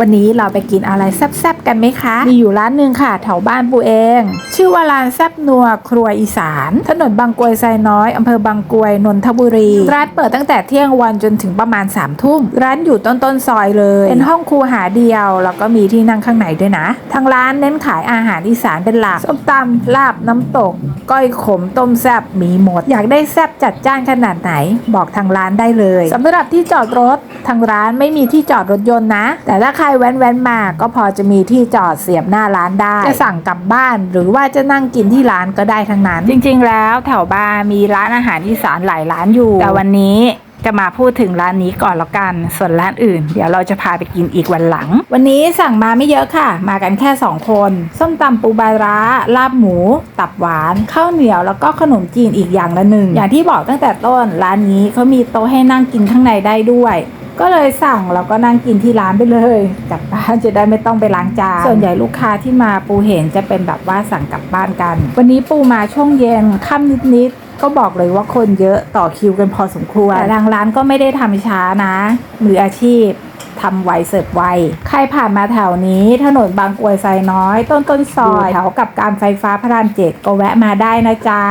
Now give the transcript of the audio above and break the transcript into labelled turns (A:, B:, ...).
A: วันนี้เราไปกินอะไรแซ่บๆกันไหมคะ มีอยู่ร้านหนึ่งค่ะแถวบ้านปูเอง ชื่อว่าร้านแซ่บนัวครัวอีสาน ถนนบางกวยไซน้อยอำเภอบางกวยนนทบุรี ร้านเปิดตั้งแต่เที่ยงวันจนถึงประมาณ3ามทุ่ม ร้านอยู่ต้นต้นๆซอยเลย เป็นห้องครัวหาเดียว แล้วก็มีที่นั่งข้างในด้วยนะ ทางร้านเน้นขายอาหารอีสานเป็นหลัก ส้มตำลาบน้ำตก ก้อยขมต้มแซ่บมีหมด อยากได้แซ่บจัดจ้านขนาดไหน บอกทางร้านได้เลยสำหรับที่จอดรถทางร้านไม่มีที่จอดรถยนต์นะ แต่ถ้าใครแว้นๆมาก็พอจะมีที่จอดเสียบหน้าร้านได้ จะสั่งกลับบ้านหรือว่าจะนั่งกินที่ร้านก็ได้ทั้งนั้น จริงๆ แล้วแถวบ้านมีร้านอาหารอีสานหลายร้านอยู่ แต่วันนี้จะมาพูดถึงร้านนี้ก่อนแล้วกัน ส่วนร้านอื่น เดี๋ยวเราจะพาไปกินอีกวันหลัง วันนี้สั่งมาไม่เยอะค่ะ มากันแค่ 2 คน ส้มตำปูบาร้า ลาบหมู ตับหวาน ข้าวเหนียวแล้วก็ขนมจีนอีกอย่างละหนึ่ง อย่างที่บอกตั้งแต่ต้น ร้านนี้เขามีโต๊ะให้นั่งกินข้างในได้ด้วย ก็เลยสั่งแล้วก็นั่งกินที่ร้านไปเลยกลับบ้านจะได้ไม่ต้องไปล้างจานส่วนใหญ่ลูกค้าที่มาปูเห็นจะเป็นแบบว่าสั่งกลับบ้านกัน วันนี้ปูมาช่วงเย็นค่ำนิดๆก็บอกเลยว่าคนเยอะต่อคิวกันพอสมควรแต่ทางร้านก็ไม่ได้ทำช้านะมืออาชีพทำไวเสิร์ฟไว ใครผ่านมาแถวนี้ ถนนบางกรวยไซน้อย ต้นต้นซอยแถวกับการไฟฟ้าพระรามเจ็ดก็แวะมาได้นะจ๊ะ